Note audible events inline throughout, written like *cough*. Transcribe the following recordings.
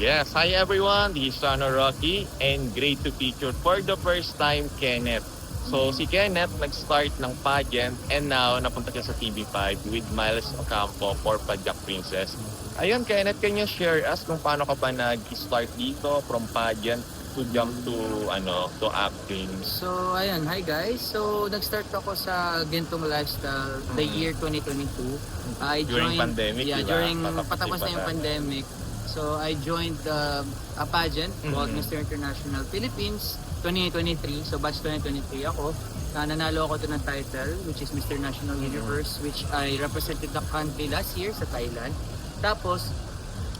Yes, hi everyone, this is Rano Rocky and great to feature for the first time Kenneth. So si Kenneth nag-start ng pageant and now napunta siya sa TV5 with Miles Ocampo for Pajak Princess. Ayun Kenneth, can you share us kung paano ka ba nag-start dito from pageant to jump to ano to acting? So, ayun. Hi guys. So, nag-start ako sa Gentong Lifestyle the Mhm. year 2022. I During joined, pandemic, Yeah, di ba? during Patapos na yung pandemic. So, I joined uh, a pageant called Mhm. Mr. International Philippines 2023. So, batch 2023 ako. Uh, nanalo ako to ng title, which is Mr. National Mhm. Universe, which I represented the country last year sa Thailand. Tapos,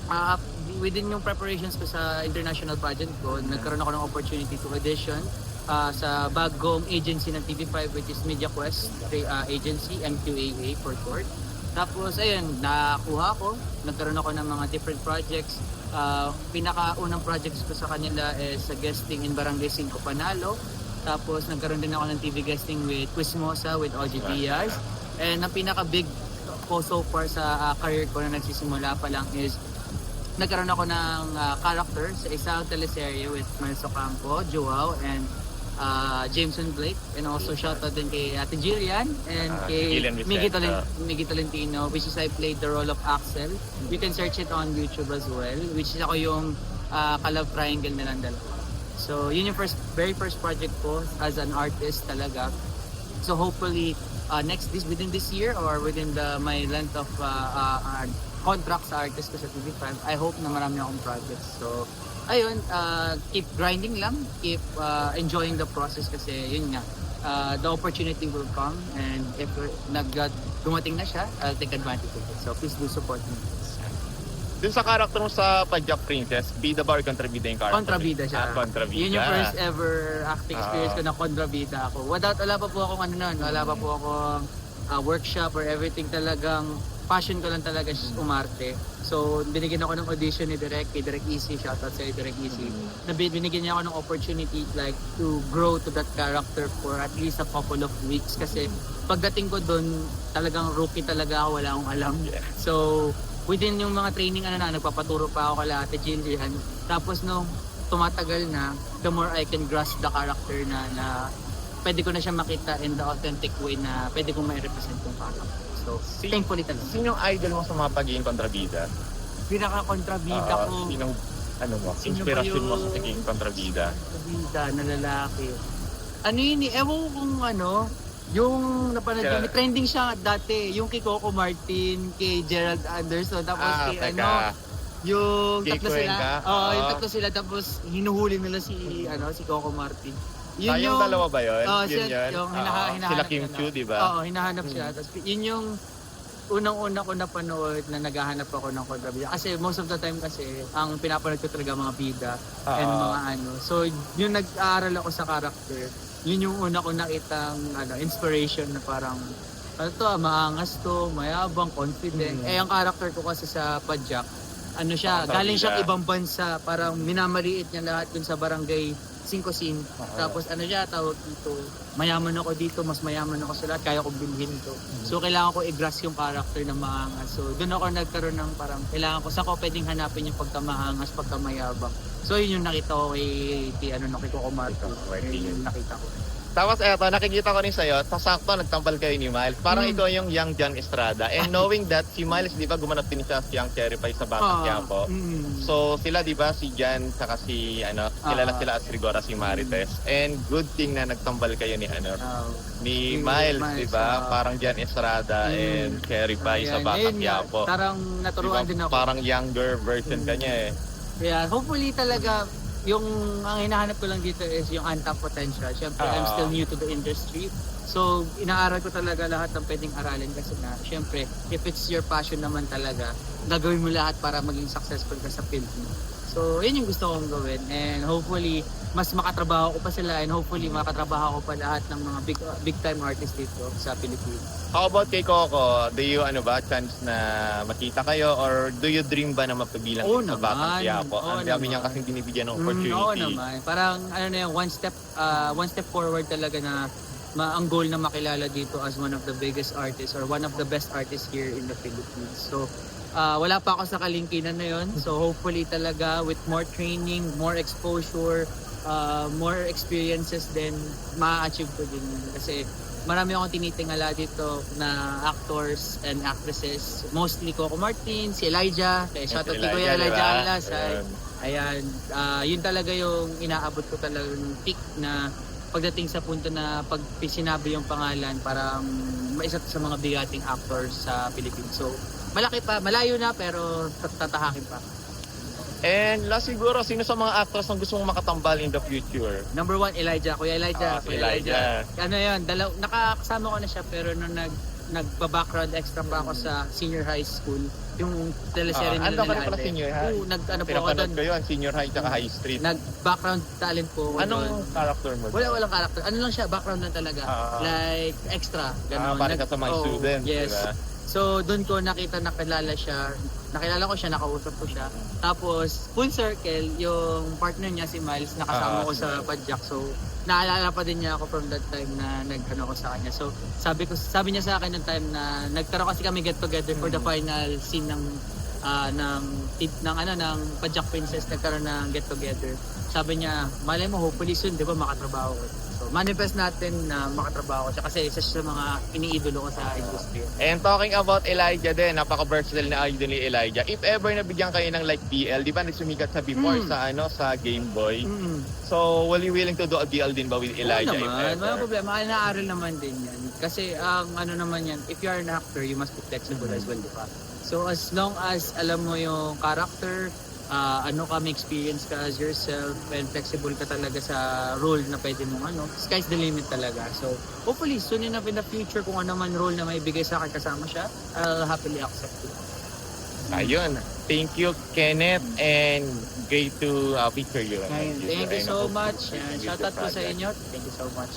uh, within yung preparations ko sa international pageant ko, nagkaroon ako ng opportunity to audition uh, sa bagong agency ng TV5 which is Media Quest uh, agency, MQAA for short. Tapos ayun, nakuha ko, nagkaroon ako ng mga different projects. Uh, pinakaunang projects ko sa kanila is sa guesting in Barangay 5 Panalo. Tapos nagkaroon din ako ng TV guesting with Quizmosa, with Oji Diaz. And ang pinaka-big ko so far sa uh, career ko na nagsisimula pa lang is nagkaroon ako ng uh, character sa isang teleserye with Miles Ocampo, Joao, and uh, Jameson Blake. And also shoutout din kay Ate Jillian and Ah, kay. Miggy, Tolent- Miggy Tolentino, which is I played the role of Axel. You can search it on YouTube as well, which is ako yung uh, kalab triangle nilang dalawa. So, yun yung first, very first project ko as an artist talaga. So, hopefully, uh, next this within this year or within the my length of uh, uh, uh, contract sa artist ko sa TV5, I hope na marami akong projects. So, ayun, uh, keep grinding lang, keep uh, enjoying the process kasi yun nga, uh, the opportunity will come and if nag dumating na siya, I'll take advantage of it. So, please do support me. Dun sa character mo sa Pajak Princess, bida ba or kontrabida yung character? Kontrabida siya. Ah, kontrabida. Yun yung first ever acting experience ko na kontrabida ako. Without, wala pa po akong ano nun, wala pa po akong ah, workshop or everything talagang passion ko lang talaga umarte. So, binigyan ako ng audition ni Direk, kay Direk Easy, shoutout sa Direk Easy. Na bin- binigyan niya ako ng opportunity like to grow to that character for at least a couple of weeks kasi pagdating ko doon, talagang rookie talaga ako, wala akong alam. *laughs* So, within yung mga training ano na, nagpapaturo pa ako kala Ate Jillian. Tapos nung tumatagal na, the more I can grasp the character na, na pwede ko na siya makita in the authentic way na pwede kong ma-represent yung character. So, Si- thankfully talaga. Sino yung idol mo sa mga pagiging kontrabida? Pinaka-kontrabida Ah, ko, Sinong, ano mo, Sino ba inspirasyon mo sa yung- pagiging kontrabida? kontrabida na lalaki. Ano yun eh, ewan ko kung ano, yung napanood kami, trending siya dati, yung kay Coco Martin, kay Gerald Anderson, tapos Ah, kay ano, yung Kay tatlo sila. Cuenca? Oo, yung Oo. tatlo sila tapos hinuhuli nila si ano si Coco Martin. Yun yung dalawa ba yun? Oo, yun siya, yun? yung Oo. hinaha, hinahanap Sila Kim niya na- di ba? Oo, hinahanap siya. Tapos yun yung unang-una ko napanood na naghahanap ako ng kontrabida. Kasi most of the time kasi, ang pinapanood ko talaga mga bida and Oo. mga ano. So, yung nag-aaral ako sa character, yun yung una ko nakitang ano, inspiration na parang ano to, ah, maangas to, mayabang, confident. Mm. Eh, ang character ko kasi sa Pajak, ano siya, Kontrabida. galing siyang ibang bansa, parang minamaliit niya lahat dun sa barangay Cincosin. Oo. Tapos ano siya, tawag dito, mayaman ako dito, mas mayaman ako sa lahat, kaya kong bilhin to. So kailangan ko i-grasp yung character na maangas. So doon ako nagkaroon ng parang, kailangan ko, saan ko pwedeng hanapin yung pagkamaangas, pagkamayabang. So yun yung nakita ko kay, kay ano, kay Coco Martin. Yun yung nakita ko. Tapos eto, nakikita ko rin sa'yo, sasakto nagtambal kayo ni Miles. Parang Hmm. ikaw yung young John Estrada. And knowing that si Miles, di ba, gumanap din siya sa Young Cherry Pie sa Batang Ah, Quiapo. mm. So sila, di ba, si Jan, saka si, ano, kilala Ah. sila as Rigora, si Marites. And good thing na nagtambal kayo ni, ano, Ah, ni Si Miles, Miles, di ba? ah. Parang Jan Estrada Mm. and Cherry Pie sa ayan. Batang Quiapo. Parang naturuan Di ba? din ako. Parang younger version Mm. ka niya eh. Kaya hopefully talaga yung ang hinahanap ko lang dito is yung untapped potential. Siyempre, I'm Ah. still new to the industry. So, inaaral ko talaga lahat ng pwedeng aralin kasi na, siyempre, if it's your passion naman talaga, gagawin mo lahat para maging successful ka sa field mo. So, yun yung gusto kong gawin. And hopefully, mas makatrabaho ko pa sila and hopefully makatrabaho ko pa lahat ng mga big big time artists dito sa Pilipinas. How about kay Coco? Do you ano ba chance na makita kayo or do you dream ba na mapabilang Oo sa Batang naman. Quiapo? Oo Ang dami naman. niya kasing binibigyan ng Mm, opportunity. oo naman. Parang ano na yun, one step uh, one step forward talaga na ma ang goal na makilala dito as one of the biggest artists or one of the best artists here in the Philippines. So, ah, wala pa ako sa kalingkinan na yon. So hopefully talaga with more training, more exposure, ah, more experiences then ma-achieve ko din yun. Kasi marami akong tinitingala dito na actors and actresses. Mostly Coco Martin, si Elijah. Kaya shoutout kay Kuya Elijah? Alas. Ayun. Ayan, ah, yun talaga yung inaabot ko talagang peak na pagdating sa punto na pag sinabi yung pangalan parang isa sa mga bigating actors sa Philippines. So, malaki pa, malayo na pero tat- tatahakin pa. And last siguro, sino sa mga actors na gusto mong makatambal in the future? Number one, Elijah. Kuya Elijah. Ah, si Kuya Elijah. Ano yun, dalaw, nakakasama ko na siya pero nung nag nagba-background extra pa ako sa senior high school, yung teleserye Ah, nila ando ka na pala Ate. senior high. Oo, nag, ano po ako Pinapanood doon. ko yun, senior high tsaka high street. Nag-background talent po ako doon. Anong character mo? Wala, walang character. Ano lang siya, background lang talaga. Ah. like, extra. Ah, Ganon. para Nag- ka sa mga oh, students, Yes. di ba? So, doon ko nakita, nakilala siya. Nakilala ko siya, nakausap ko siya. Tapos, full circle, yung partner niya si Miles, nakasama Ah, ko si sa Miles. Padjak. So, naalala pa din niya ako from that time na nag-ano ko sa kanya. So, sabi ko sabi niya sa akin ng time na nagkaroon kasi kami get together for the Hmm. final scene ng ah, ng tit- ng ano ng Padjak Princess nagkaroon ng get together. Sabi niya, malay mo hopefully soon 'di ba makatrabaho ko. So, manifest natin na makatrabaho ko siya kasi isa siya sa mga iniidolo ko sa industriya. And talking about Elijah din, napaka-versatile na idol ni Elijah. If ever nabigyan kayo ng like BL, di ba nagsumikat sa before Mm. sa ano sa Game Boy? Mm. So, will you willing to do a BL din ba with Elijah Oo if naman, ever? walang problema. Kaya naaral naman din yan. Kasi ang ano naman yan, if you are an actor, you must be flexible as well, di ba? So as long as alam mo yung character, ah, ano ka, may experience ka as yourself, and flexible ka talaga sa role na pwede mong ano, sky's the limit talaga. So hopefully, soon enough in the future, kung ano man role na may bigay sa akin kasama siya, I'll happily accept it. Ayun. Thank you, Kenneth, and great to uh, feature you. Thank you And I so much. you Yan, Shout out po sa inyo. Thank you so much.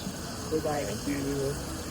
Goodbye. Thank you.